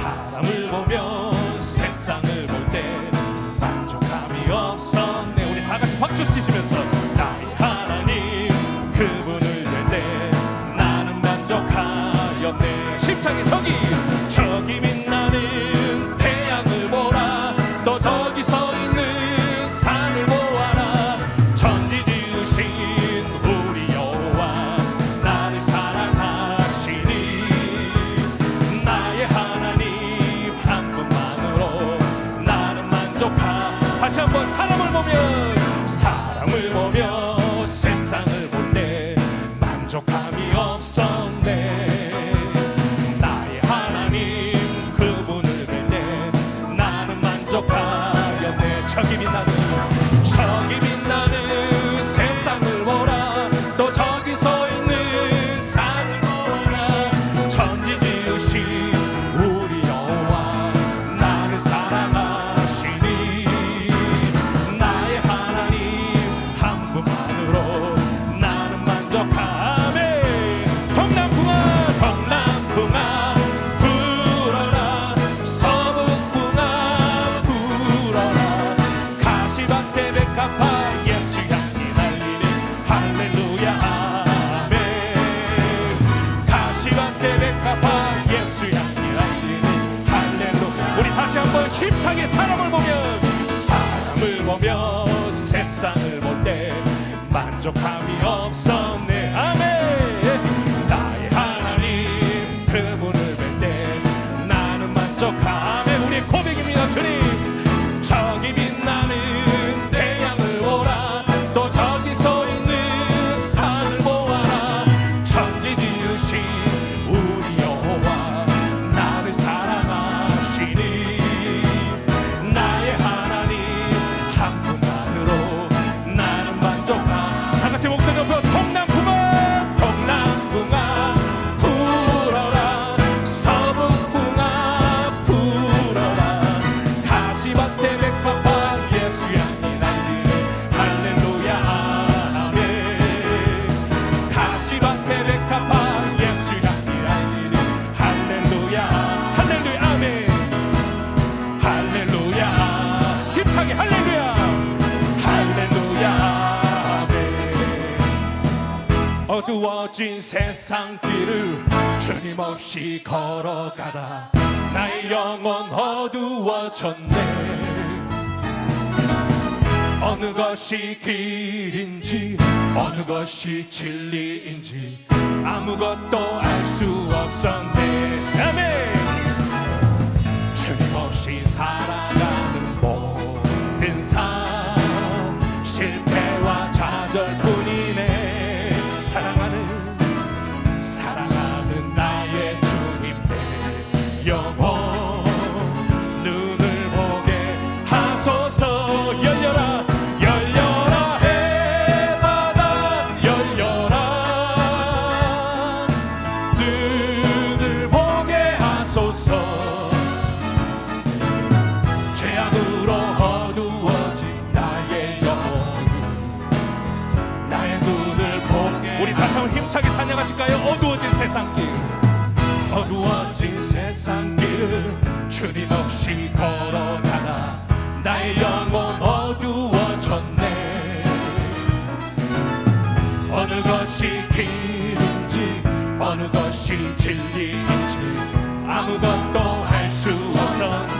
사람을 보며 세상을 볼 때 만족감이 없었네. 우리 다 같이 박수 치시면서. 세상의 사람을 보면 사람을 보며 세상을 볼 때 만족함이 없었네. 어두워진 세상 길을 끊임없이 걸어가다. 나의 영혼 어두워졌네. 어느 것이 길인지 어느 것이 진리인지 아무것도 알 수 없었네. 아멘! 끊임없이 살아가는 모든 삶 주님을 힘차게 찬양하실까요? 어두워진 세상길. 어두워진 세상길. 주님 없이 걸어가다 나의 영혼 어두워졌네. 어느 것이 길인지 어느 것이 진리인지 아무것도 알 수 없어.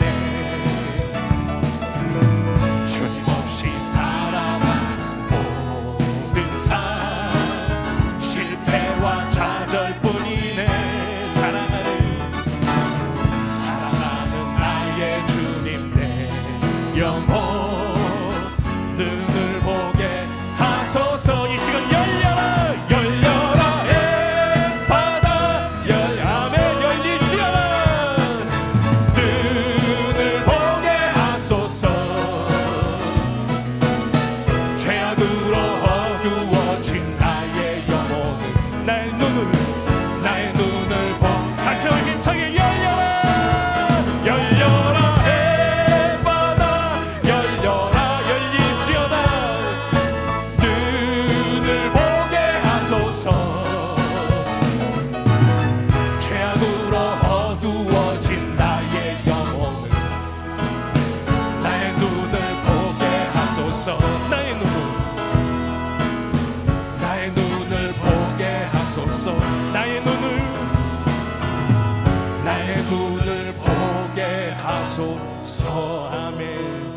하소서 아멘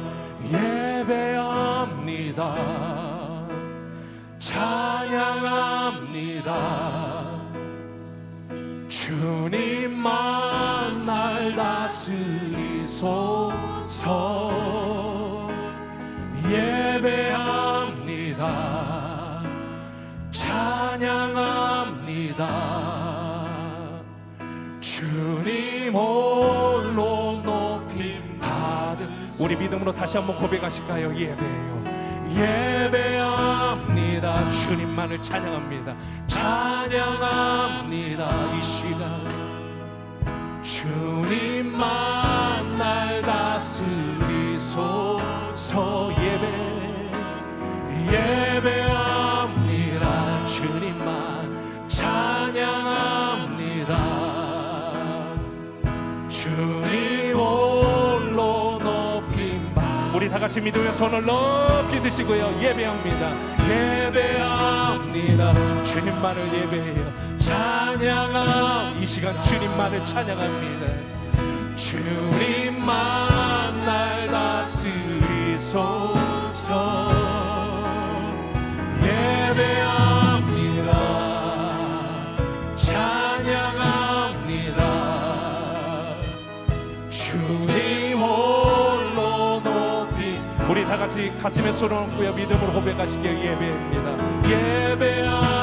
예배합니다. 찬양합니다. 주님만 날 다스리소서. 예배합니다. 찬양합니다. 주님 홀 우리 믿음으로 다시 한번 고백하실까요? 예배해요. 예배합니다. 주님만을 찬양합니다. 찬양합니다 이 시간. 주님만 날 다스리소서. 예배. 예배합니다 다 같이 믿음의 손을 높이 드시고요. 예배합니다. 예배합니다. 주님만을 예배해요. 찬양함 이 시간 주님만을 찬양합니다. 주님만 날 다스리소서. 예배합니다 우리 다 같이 가슴에 손을 얹고요 믿음으로 고백하시기에 예배합니다. 예배합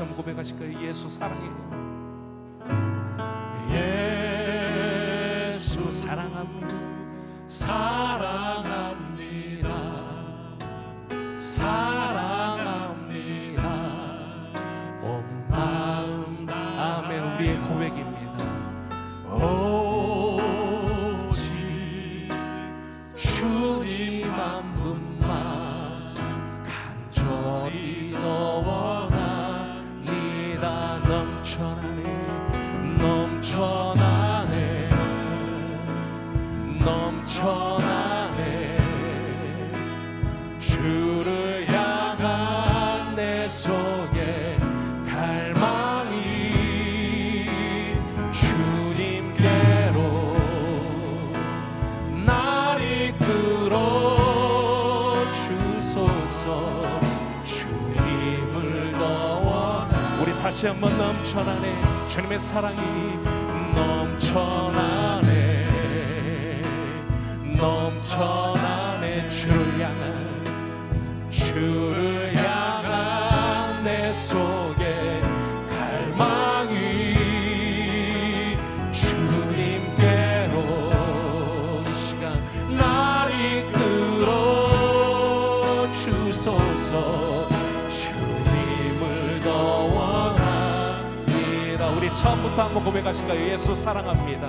한번 고백하실까요? 예수 사랑해요 예수 사랑합니다 다시 한번 넘쳐나네. 주님의 사랑이 넘쳐나네. 넘쳐나네. 주를 향한 주를 처음부터 한번 고백하실까요? 예수 사랑합니다.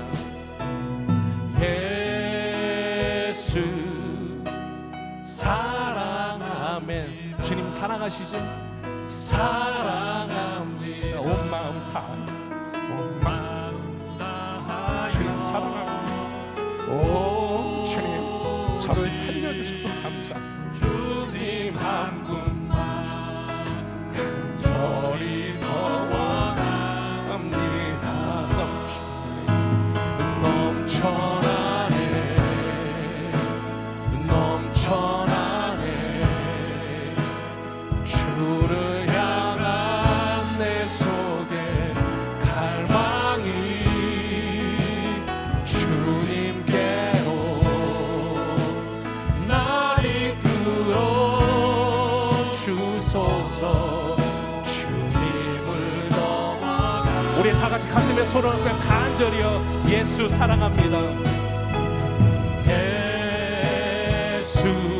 예수 사랑하면 주님 사랑하시죠? 사랑합니다. 온 마음 다온 마음 다. 주님 사랑합니다. 오 주님 저를 살려주셔서 감사합니다. 주님 한 분 간절히요. 예수 사랑합니다. 예수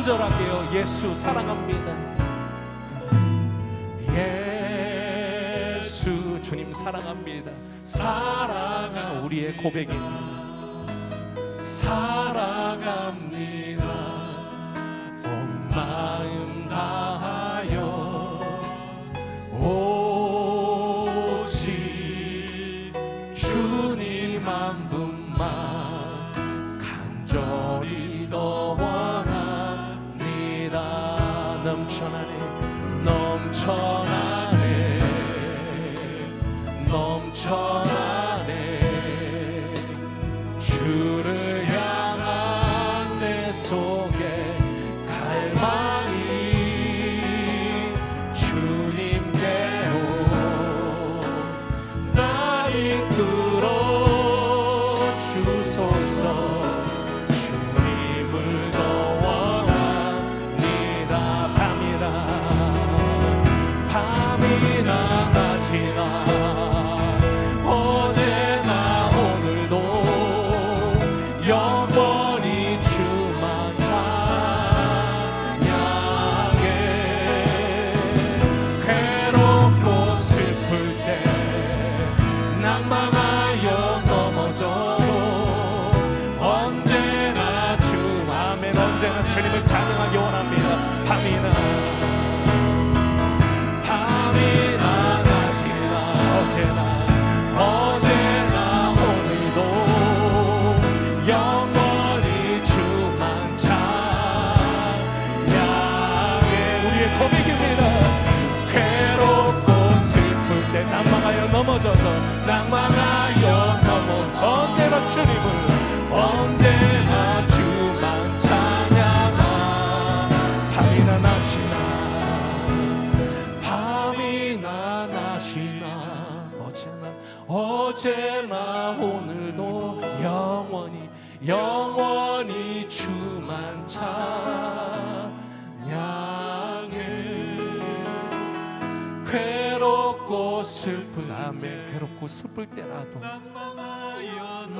간절하게요. 예수 사랑합니다. 예수 주님 사랑합니다. 사랑하 우리의 고백입니다. 사랑합니다 넘쳐 밤이 넘어져도 낭망하여 넘어 언제나 주님을 어제나 오늘도 영원히 영원히 주만 찬양해. 괴롭고 슬플 아멘. 괴롭고 슬플 때라도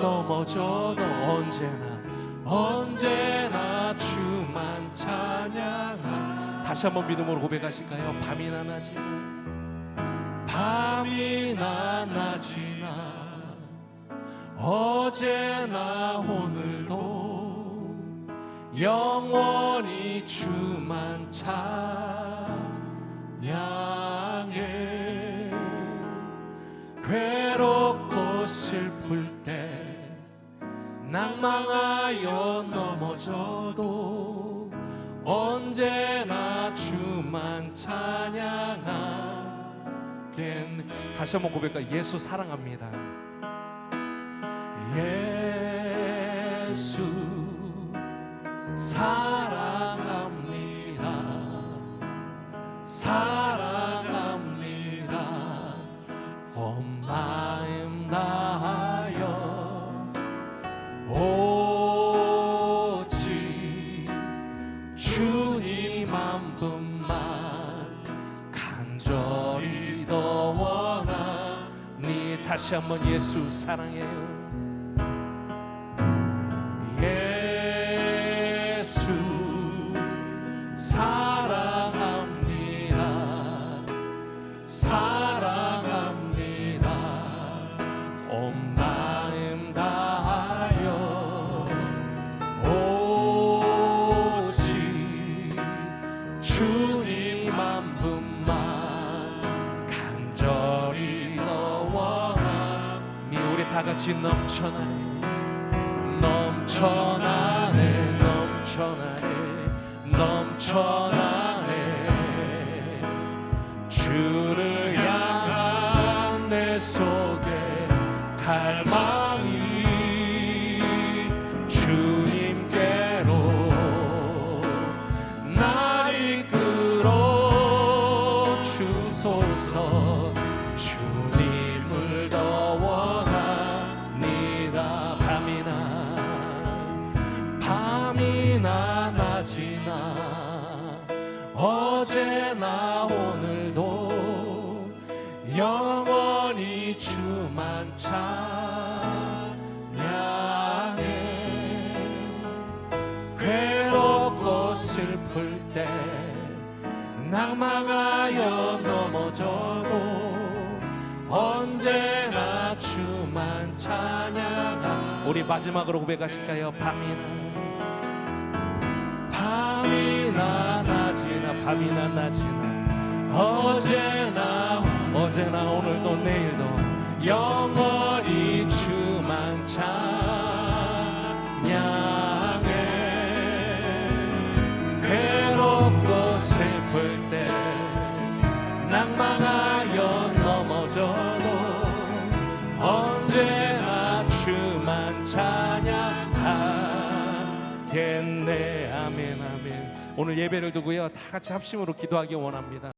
넘어져도 언제나 언제나 주만 찬양하. 다시 한번 믿음으로 고백하실까요? 밤이나 낮이나 밤이나 낮이나 어제나 오늘도 영원히 주만 찬양해. 괴롭고 슬플 때 낭망하여 넘어져도 언제나 주만 찬양하 겠네 다시 한번 고백할까 예수 사랑합니다. 예 다시 한번 예수 사랑해요 같이 넘쳐나네. 넘쳐나네 넘쳐나네 넘쳐나네. 주 어제나 오늘도 영원히 주만 찬양해. 괴롭고 슬플 때 낭망하여 넘어져도 언제나 주만 찬양하. 우리 마지막으로 고백하실까요? 밤이나. 밤이나 낮이나 밤이나 낮이나. 어제나 어제나 오늘도 내일도 영원히 주만 찬 오늘 예배를 두고요. 다 같이 합심으로 기도하기 원합니다